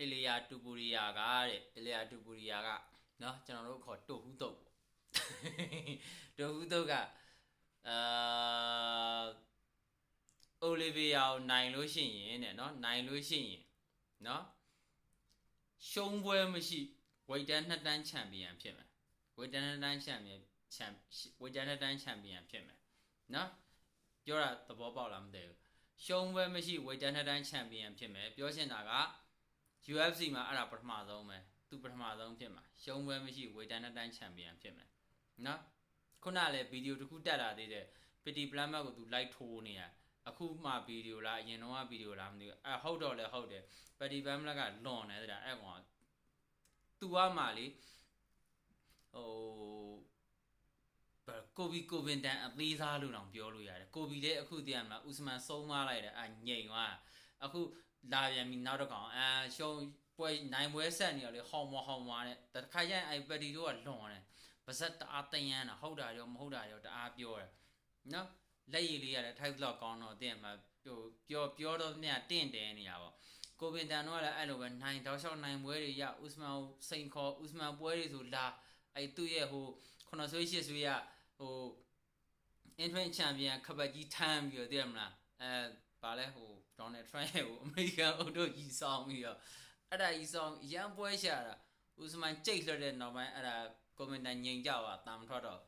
အီလီယာတူပူရီယာကတဲ့အီလီယာတူပူရီယာကနော်ကျွန်တော်တို့ခေါ်တိုဟူတုတ်တိုဟူတုတ်ကအာအိုလီဗီယာကိုနိုင်လို့ရှိရင်တဲ့နော်နိုင်လို့ရှိရင်နော်ရှုံးပွဲမရှိဝိတ်တန်နှစ်တန်းချန်ပီယံဖြစ်မယ်ဝိတ်တန်နှစ်တန်းချန်ပီယံချန်ဝိတ်တန်နှစ်တန်းချန်ပီယံဖြစ်မယ်နော်ပြောတာသဘောပေါက်လားမသိဘူးရှုံးပွဲမရှိဝိတ်တန်နှစ်တန်းချန်ပီယံဖြစ်မယ်ပြောချင်တာက UFC မှာအဲ့ဒါပထမဆုံးပဲသူပထမဆုံးဖြစ်မှာရှုံးပွဲမရှိဝေတန်တန်းချန်ပီယံဖြစ်မယ်နော်ခုနလည်းဗီဒီယိုတစ်ခုတက်လာသေးတယ်ပတီပလမ်မတ်ကိုသူလိုက်ထိုးနေရအခုမှဗီဒီယိုလားအရင်တော့ဗီဒီယိုလားမသိဘူးအဲဟုတ်တော့လည်းဟုတ်တယ်ပတီပလမ်မတ်ကလွန်နေတာအဲ့ကောင်သူကမှလေဟိုဘယ်ကိုဘီကိုဗင်တန်အသေးစားလို့တောင်ပြောလို့ရတယ်ကိုဘီလည်းအခုတည်းကမှဥစမန်ဆုံးမလိုက်တယ်အငိန်သွားအခု လာပြန်ပြီနောက်တော့ကောင်အာရှုံးပွဲနိုင်ပွဲဆက်နေရလေဟောင်းမဟောင်းမနဲ့တခါကျရင်အဲ့ပတီတို့ကလွန်တယ်ပါဇက်တအားတယန်းတာဟုတ်တာရောမဟုတ်တာရောတအားပြောတယ်နော်လက်ရည်လေးရတယ်ထိုက်လောက်ကောင်းတော့တင်မှာဟိုပြောပြောတော့မြတ်တင့်တယ်နေရပါကိုဗင်တန်တော့လည်းအဲ့လိုပဲနိုင်တောက်လျှောက်နိုင်ပွဲတွေရဥစမန်စိန်ခေါ်ဥစမန်ပွဲတွေဆိုလာအဲ့သူ့ရဲ့ဟိုခုနဆွေးရှစ်ဆွေးရဟို interim champion ခပတ်ကြီးထမ်းပြီးတော့သိရမလားအဲဗာလဲဟို Donald Trump ရဲ့ဟိုအမေရိကန်အုပ်တို့ကြီးဆောင်ပြီးတော့အဲ့ဒါကြီးဆောင်ရန်ပွဲရှာတာဥစမန်ကြိတ်လွှတ်တဲ့နောက်ပိုင်းအဲ့ဒါကွန်မန်တာငြိမ်ကြပါတာမထွက်တော့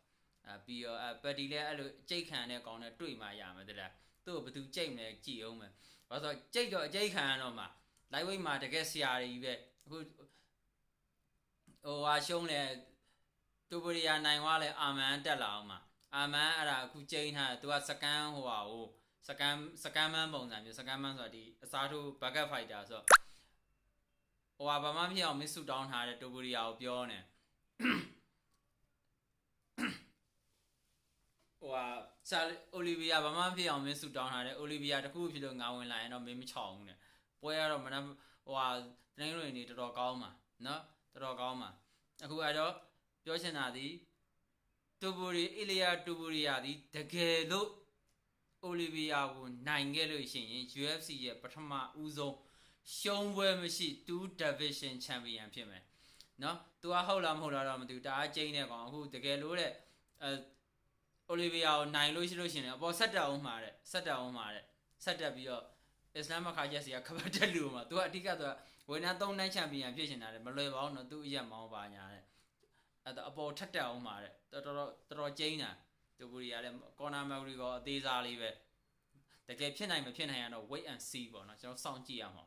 အဲပြီးတော့အဲပက်တီလည်းအဲ့လိုကြိတ်ခံတဲ့ကောင်နဲ့တွေ့မှရမယ်တလားသူ့ကိုဘယ်သူကြိတ်မလဲကြည့်အောင်မယ်ဘာလို့ဆိုကြိတ်တော့အကြိတ်ခံရတော့မှ live weight မှာတကယ်ဆရာတွေကြီးပဲအခုဟိုဟာရှုံးလဲတူပရီယာနိုင်သွားလဲအာမန်တက်လာအောင်မှာအာမန်အဲ့ဒါအခုကျင်းထားတယ်သူကစကန်ဟိုဟာဟို စကန်စကန်မန်းပုံစံမျိုးစကန်မန်းဆိုတာဒီအစားထိုးဘက်ကက်ဖိုက်တာဆိုတော့ဟိုဟာဘာမှမဖြစ်အောင်မစ်ဆူတောင်းထားတဲ့တူပရီယာကိုပြောနေဟိုဟာဆာအိုလီဗီယာဘာမှမဖြစ်အောင်မစ်ဆူတောင်းထားတယ်အိုလီဗီယာတခုဖြစ်လို့ငါဝင်လာရင်တော့မင်းမချောင်ဘူးနဲ့ပွဲရတော့မနက်ဟိုဟာတိုင်းလိုနေတော်တော်ကောင်းမှာနော်တော်တော်ကောင်းမှာအခုအဲ့တော့ပြောချင်တာဒီတူဘူရီအီလီယာတူဘူရီယာဒီတကယ်လို့ အိုလီဗီယာကိုနိုင်ခဲ့လို့ရှိရင် UFC ရဲ့ပထမဦးဆုံးရှုံးပွဲမရှိ2 division champion ဖြစ်မယ်နော်။ तू ကဟုတ်လားမဟုတ်လားတော့မသိဘူး။တအားကျိန်းတဲ့ကောင်အခုတကယ်လို့တဲ့အဲအိုလီဗီယာကိုနိုင်လို့ရှိလို့ရှိရင်အပေါ်ဆက်တက်အောင်မှာတဲ့ဆက်တက်အောင်မှာတဲ့ဆက်တက်ပြီးတော့အစ္စလမ်မခါရက်စီကခပတ်တက်လူမှာ तू ကအဓိက तू ကဝေနာ3နိုင်ချန်ပီယံဖြစ်နေတာလေမလွယ်ပါဘူးနော် तू အရက်မောင်းပါညာတဲ့အဲ့တော့အပေါ်ထက်တက်အောင်မှာတဲ့တော်တော်တော်တော်ကျိန်းတာ တူဘူရီကလည်းကော်နာမက်ဂရီကောအသေးစားလေးပဲတကယ်ဖြစ်နိုင်မဖြစ်နိုင်ရတော့ wait and see ပေါ့နော်ကျွန်တော်စောင့်ကြည့်ရမှာ